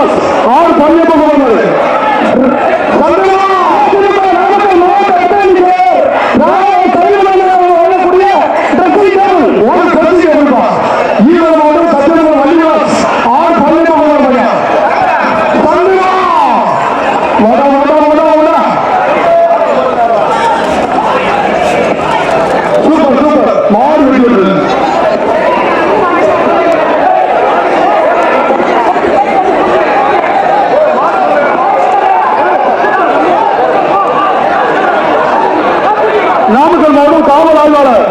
মানুষ காவல் ஆய்வாளர்